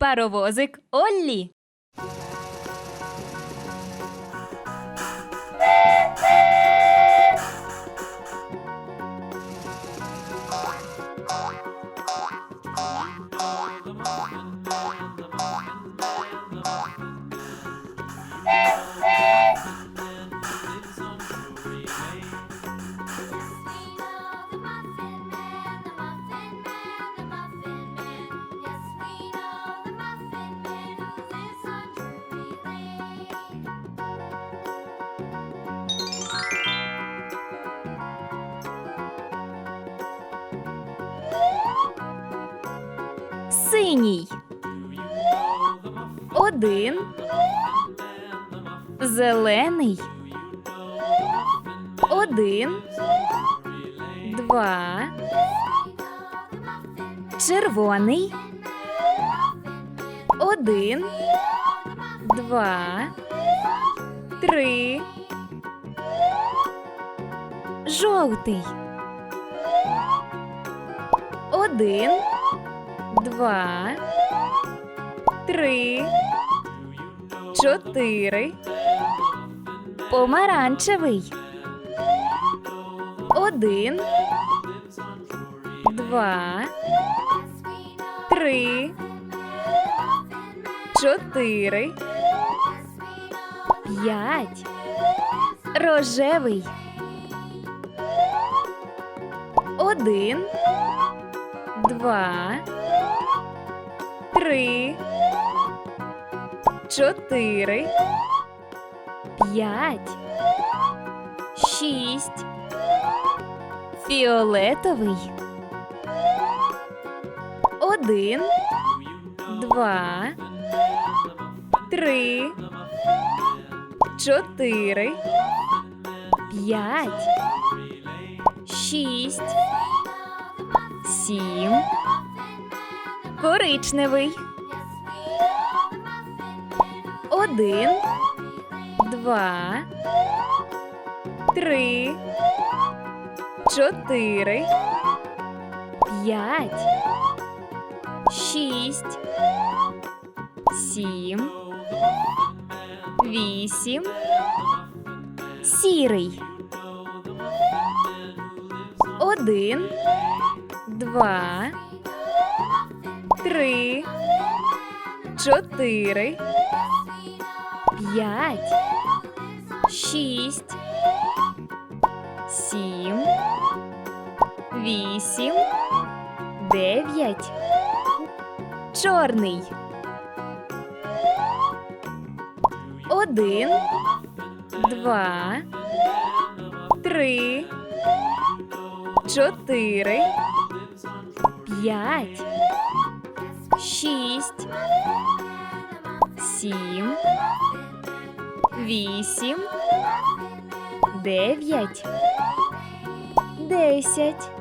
Паровозик Оллі. Синій. Один. Зелений. Один. Два. Червоний. Один. Два. Три. Жовтий. Один. Два. Три. Чотири. Помаранчевий. Один. Два. Три. Чотири. П'ять. Рожевий. Один. Два. Три. Чотири. П'ять. Шість. Фіолетовий. Один. Два. Три. Чотири. П'ять. Шість. Сім. Коричневий. Один. Два. Три. Чотири. П'ять. Шість. Сім. Вісім. Сірий. Один. Два. Три. Чотири. П'ять. Шість. Сім. Вісім. Дев'ять. Чорний. Один. Два. Три. Чотири. П'ять. Шість. Сім. Вісім. Дев'ять. Десять.